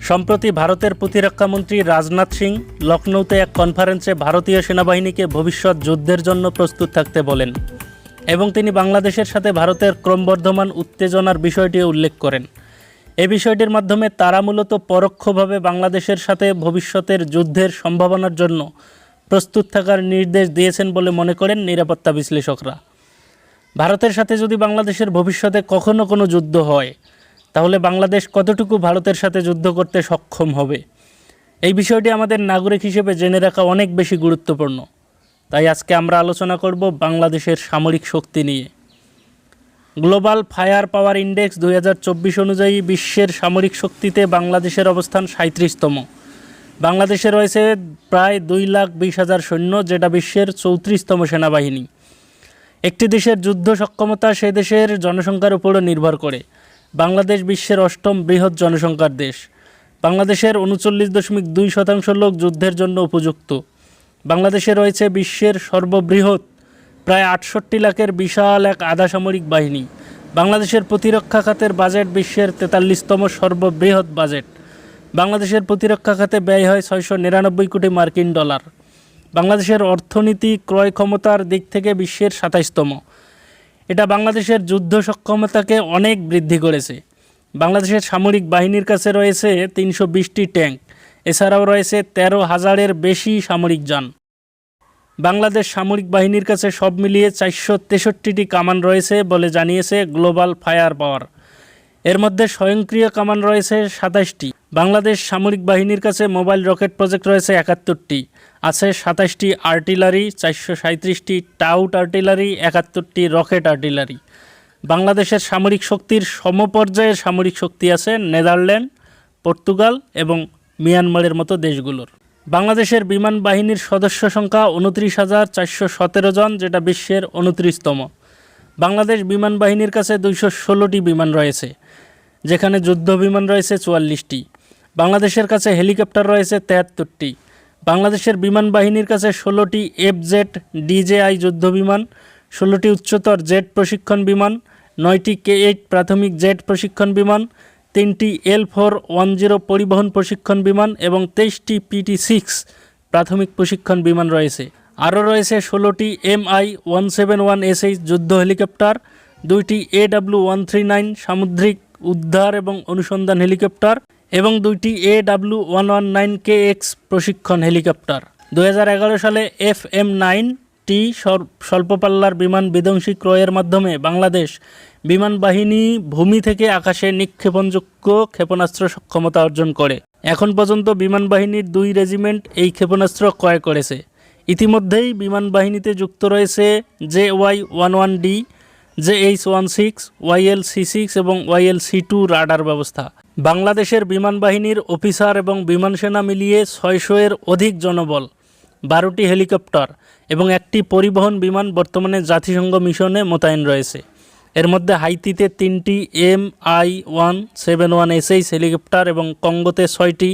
সম্প্রতি ভারতের প্রতিরক্ষামন্ত্রী রাজনাথ সিং লখনৌতে এক কনফারেন্সে ভারতীয় সেনাবাহিনীকে ভবিষ্যৎ যুদ্ধের জন্য প্রস্তুত থাকতে বলেন এবং তিনি বাংলাদেশের সাথে ভারতের ক্রমবর্ধমান উত্তেজনার বিষয়টিও উল্লেখ করেন। এ বিষয়টির মাধ্যমে তারা মূলত পরোক্ষভাবে বাংলাদেশের সাথে ভবিষ্যতের যুদ্ধের সম্ভাবনার জন্য প্রস্তুত থাকার নির্দেশ দিয়েছেন বলে মনে করেন নিরাপত্তা বিশ্লেষকরা। ভারতের সাথে যদি বাংলাদেশের ভবিষ্যতে কখনো কোনো যুদ্ধ হয় তাহলে বাংলাদেশ কতটুকু ভারতের সাথে যুদ্ধ করতে সক্ষম হবে? এই বিষয়টি আমাদের নাগরিক হিসেবে জেনে রাখা অনেক বেশি গুরুত্বপূর্ণ। তাই আজকে আমরা আলোচনা করব বাংলাদেশের সামরিক শক্তি নিয়ে। গ্লোবাল ফায়ার পাওয়ার ইন্ডেক্স দুই হাজার চব্বিশ অনুযায়ী বিশ্বের সামরিক শক্তিতে বাংলাদেশের অবস্থান সাঁত্রিশতম বাংলাদেশে রয়েছে প্রায় দুই লাখ বিশ হাজার সৈন্য, যেটা বিশ্বের চৌত্রিশতম সেনাবাহিনী। একটি দেশের যুদ্ধ সক্ষমতা সে দেশের জনসংখ্যার উপরও নির্ভর করে। বাংলাদেশ বিশ্বের অষ্টম বৃহৎ জনসংখ্যার দেশ। বাংলাদেশের উনচল্লিশ দশমিক দুই শতাংশ লোক যুদ্ধের জন্য উপযুক্ত। বাংলাদেশে রয়েছে বিশ্বের সর্ববৃহৎ, প্রায় আটষট্টি লাখের বিশাল এক আধা সামরিক বাহিনী। বাংলাদেশের প্রতিরক্ষা খাতের বাজেট বিশ্বের তেতাল্লিশতম সর্ববৃহৎ বাজেট। বাংলাদেশের প্রতিরক্ষা খাতে ব্যয় হয় ছয়শো নিরানব্বই কোটি মার্কিন ডলার। বাংলাদেশের অর্থনীতি ক্রয় ক্ষমতার দিক থেকে বিশ্বের সাতাইশতম। এটা বাংলাদেশের যুদ্ধ সক্ষমতাকে অনেক বৃদ্ধি করেছে। বাংলাদেশের সামরিক বাহিনীর কাছে রয়েছে তিনশো বিশটি ট্যাঙ্ক, এছাড়াও রয়েছে তেরো হাজারের বেশি সামরিক যান। বাংলাদেশ সামরিক বাহিনীর কাছে সব মিলিয়ে চারশো তেষট্টিটি কামান রয়েছে বলে জানিয়েছে গ্লোবাল ফায়ার পাওয়ার। এর মধ্যে স্বয়ংক্রিয় কামান রয়েছে সাতাশটি বাংলাদেশ সামরিক বাহিনীর কাছে মোবাইল রকেট প্রজেক্ট রয়েছে একাত্তরটি। আছে সাতাশটি আর্টিলারি, চারশো সাঁত্রিশটি টাউট আর্টিলারি, একাত্তরটি রকেট আর্টিলারি। বাংলাদেশের সামরিক শক্তির সমপর্যায়ের সামরিক শক্তি আছে নেদারল্যান্ড, পর্তুগাল এবং মিয়ানমারের মতো দেশগুলোর। বাংলাদেশের বিমান বাহিনীর সদস্য সংখ্যা উনত্রিশ হাজার চারশো সতেরো জন, যেটা বিশ্বের উনত্রিশতম। বাংলাদেশ বিমান বাহিনীর কাছে দুইশো ষোলোটি বিমান রয়েছে, যেখানে যুদ্ধ বিমান রয়েছে চুয়াল্লিশটি। বাংলাদেশের কাছে হেলিকপ্টার রয়েছে তেহাত্তরটি বাংলাদেশের বিমান বাহিনীর কাছে ষোলোটি এফ জেড ডিজেআই যুদ্ধ বিমান, ষোলোটি উচ্চতর জেট প্রশিক্ষণ বিমান, নয়টি কে এইট প্রাথমিক জেট প্রশিক্ষণ বিমান, তিনটি এল ফোর ওয়ান জিরো পরিবহন প্রশিক্ষণ বিমান এবং তেইশটি পিটি সিক্স প্রাথমিক প্রশিক্ষণ বিমান রয়েছে। আরও রয়েছে ষোলোটি MI one seven one SH যুদ্ধ হেলিকপ্টার, দুইটি এডাব্লিউ ওয়ান থ্রি নাইন সামুদ্রিক উদ্ধার এবং অনুসন্ধান হেলিকপ্টার এবং দুইটি AW one one nine K X প্রশিক্ষণ হেলিকপ্টার। দু হাজার এগারো সালে এফ এম নাইন টি স্বল্পপাল্লার বিমান বিধ্বংসী ক্রয়ের মাধ্যমে বাংলাদেশ বিমান বাহিনী ভূমি থেকে আকাশে নিক্ষেপণযোগ্য ক্ষেপণাস্ত্র সক্ষমতা অর্জন করে। এখন পর্যন্ত বিমান বাহিনীর দুই রেজিমেন্ট এই ক্ষেপণাস্ত্র ক্রয় করেছে। ইতিমধ্যেই বিমান বাহিনীতে যুক্ত রয়েছে J Y one one D J H one six YL C six এবং ওয়াইএল সি টু রাডার ব্যবস্থা। বাংলাদেশের বিমান বাহিনীর অফিসার এবং বিমান সেনা মিলিয়ে ছয়শো এর অধিক জনবল, বারোটি হেলিকপ্টার এবং একটি পরিবহন বিমান বর্তমানে জাতিসংঘ মিশনে মোতায়েন রয়েছে। এর মধ্যে হাইতিতে তিনটি M I one seven one SH helicopter এবং কঙ্গোতে ছয়টি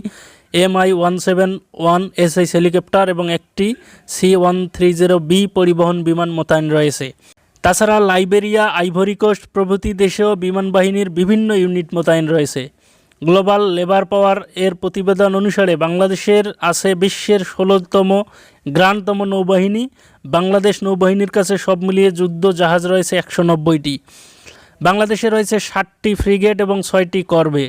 M I one seven one SH helicopter এবং একটি C one three zero B পরিবহন বিমান মোতায়েন রয়েছে। তাছাড়া লাইবেরিয়া, আইভরি কোস্ট প্রভৃতি দেশেও বিমান বাহিনীর বিভিন্ন ইউনিট মোতায়েন রয়েছে। গ্লোবাল লেবার পাওয়ার এর প্রতিবেদন অনুসারে বাংলাদেশের আছে বিশ্বের ষোলোতম গ্রান্ডতম নৌবাহিনী। বাংলাদেশ নৌবাহিনীর কাছে সব মিলিয়ে যুদ্ধ জাহাজ রয়েছে একশো নব্বইটি। বাংলাদেশে রয়েছে ষাটটি ফ্রিগেট এবং ছয়টি করবে।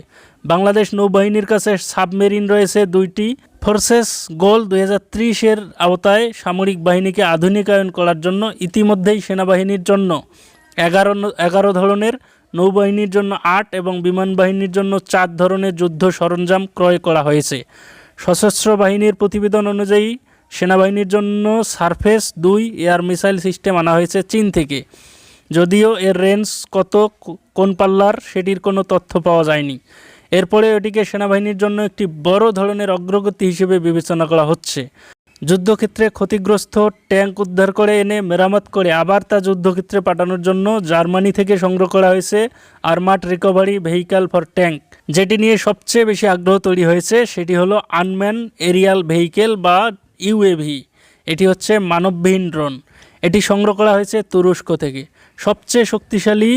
বাংলাদেশ নৌবাহিনীর কাছে সাবমেরিন রয়েছে দুইটি। ফোর্সেস গোল দুই হাজার ত্রিশের আওতায় সামরিক বাহিনীকে আধুনিকায়ন করার জন্য ইতিমধ্যেই সেনাবাহিনীর জন্য এগারো এগারো ধরনের নৌবাহিনীর জন্য আট এবং বিমান বাহিনীর জন্য চার ধরনের যুদ্ধ সরঞ্জাম ক্রয় করা হয়েছে। সশস্ত্র বাহিনীর প্রতিবেদন অনুযায়ী, সেনাবাহিনীর জন্য সারফেস দুই এয়ার মিসাইল সিস্টেম আনা হয়েছে চীন থেকে। যদিও এর রেঞ্জ কত কোন পাল্লার সেটির কোনো তথ্য পাওয়া যায়নি। এরপরে এটিকে সেনাবাহিনীর জন্য একটি বড় ধরনের অগ্রগতি হিসেবে বিবেচনা করা হচ্ছে। যুদ্ধক্ষেত্রে ক্ষতিগ্রস্ত ট্যাঙ্ক উদ্ধার করে এনে মেরামত করে আবার তা যুদ্ধক্ষেত্রে পাঠানোর জন্য জার্মানি থেকে সংগ্রহ করা হয়েছে armoured recovery vehicle for tank. যেটি নিয়ে সবচেয়ে বেশি আগ্রহ তৈরি হয়েছে সেটি হলো আনম্যান এরিয়াল ভেহিকেল বা ইউএভি। এটি হচ্ছে মানববিহীন ড্রোন। এটি সংগ্রহ করা হয়েছে তুরস্ক থেকে। সবচেয়ে শক্তিশালী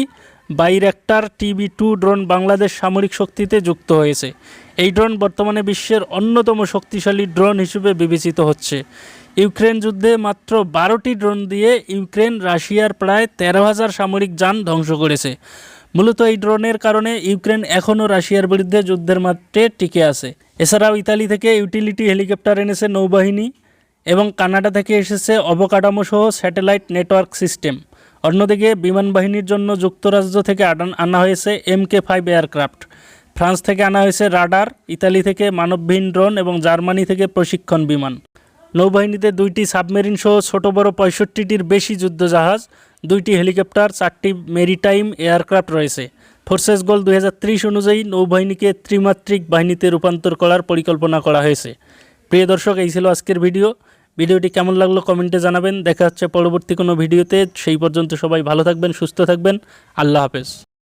Bayraktar TB two drone Bangladesh সামরিক শক্তিতে যুক্ত হয়েছে। এই ড্রোন বর্তমানে বিশ্বের অন্যতম শক্তিশালী ড্রোন হিসেবে বিবেচিত হচ্ছে। ইউক্রেন যুদ্ধে মাত্র বারোটি ড্রোন দিয়ে ইউক্রেন, রাশিয়ার প্রায় তেরো হাজার সামরিক যান ধ্বংস করেছে। মূলত এই ড্রোনের কারণে ইউক্রেন এখনও রাশিয়ার বিরুদ্ধে যুদ্ধের মাঠে টিকে আছে। এছাড়াও ইতালি থেকে ইউটিলিটি হেলিকপ্টার এনেছে নৌবাহিনী এবং কানাডা থেকে এসেছে অবকাঠামো সহ স্যাটেলাইট নেটওয়ার্ক সিস্টেম। অন্যদিকে বিমান বাহিনীর জন্য যুক্তরাজ্য থেকে আনা হয়েছে M K five aircraft. France থেকে আনা হয়েছে রাডার, ইতালি থেকে মানববিহীন ড্রোন এবং জার্মানি থেকে প্রশিক্ষণ বিমান। নৌবাহিনীতে দুইটি সাবমেরিন সহ ছোট বড় পঁয়ষট্টিটির বেশি যুদ্ধজাহাজ, দুইটি হেলিকপ্টার, চারটি মেরিটাইম এয়ারক্রাফট রয়েছে। ফোর্সেস গোল দুই হাজার ত্রিশ অনুযায়ী নৌবাহিনীকে ত্রিমাত্রিক বাহিনীতে রূপান্তর করার পরিকল্পনা করা হয়েছে। প্রিয় দর্শক, এই ছিল আজকের ভিডিও। ভিডিওটি কেমন লাগল কমেন্টে জানাবেন। দেখা হচ্ছে পরবর্তী কোনো ভিডিওতে। সেই পর্যন্ত সবাই ভালো থাকবেন, সুস্থ থাকবেন। আল্লাহ হাফেজ।